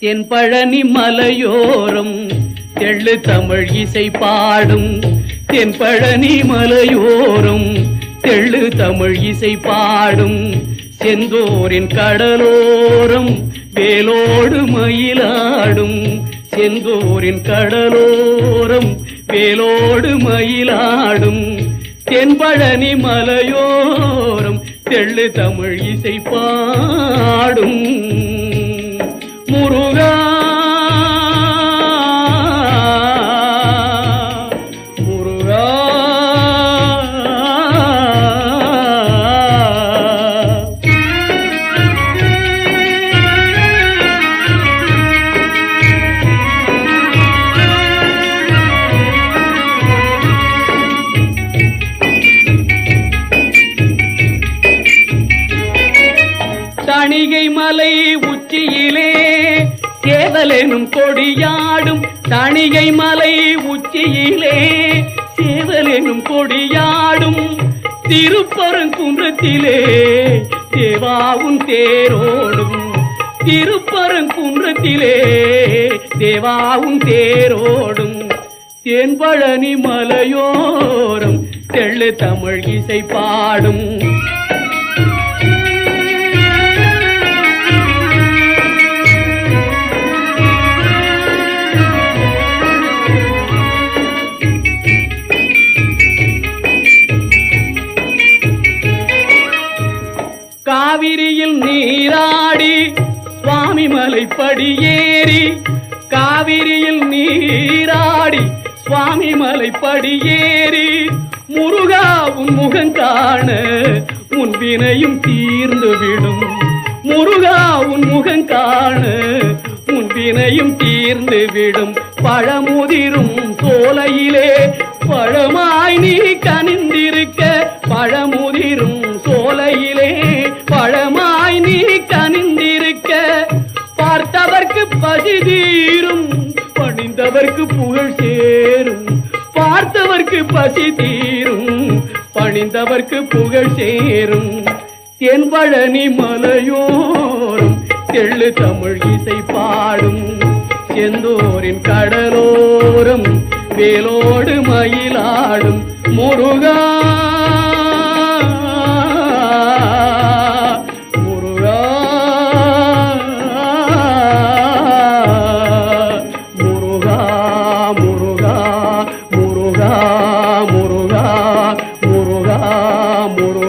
தென்பழனி மலையோரம் தெள்ளு தமிழ் இசை பாடும். தென் பழனி மலையோரம் தெள்ளு தமிழ் இசை பாடும். செந்தோரின் கடலோரம் வேலோடு மயிலாடும். செந்தூரின் கடலோரம் வேலோடு மயிலாடும். தென்பழனி மலையோரம் தெள்ளு தமிழ் இசை பாடும். முருகா தணிகை மலை உச்சியிலே சேவலெனும் கொடியாடும் தணிகை மலை உச்சியிலே சேவலெனும் கொடியாடும் திருப்பரங்குன்றத்திலே. தேவாவும் தேரோடும் திருப்பரங்குன்றத்திலே. தேவாவும் தேரோடும் தேன்பழனி மலையோரம் தெள்ளு தமிழ் இசை பாடும். காவிரியில் நீராடி சுவாமி மலை படியேறி காவிரியில் நீராடி சுவாமி மலை படியேறி முருகாவும் முகங்காண உன் வினையும் தீர்ந்துவிடும். முருகாவும் முகங்காண உன் வினையும் தீர்ந்துவிடும். பழமுதிரும் சோலையிலே பழமாய் நீ கனிந்திருக்க பார்த்தவர்க்கு தீரும். பணிந்தவர்க்கு புகழ் சேரும். பார்த்தவர்க்கு பசி தீரும். பணிந்தவர்க்கு புகழ் சேரும். தென்பழனி மலையோரும் தெள்ளு தமிழ் இசை பாடும். செந்தூரின் கடலோரம் வேலோடு மயிலாடும். முருகா amor.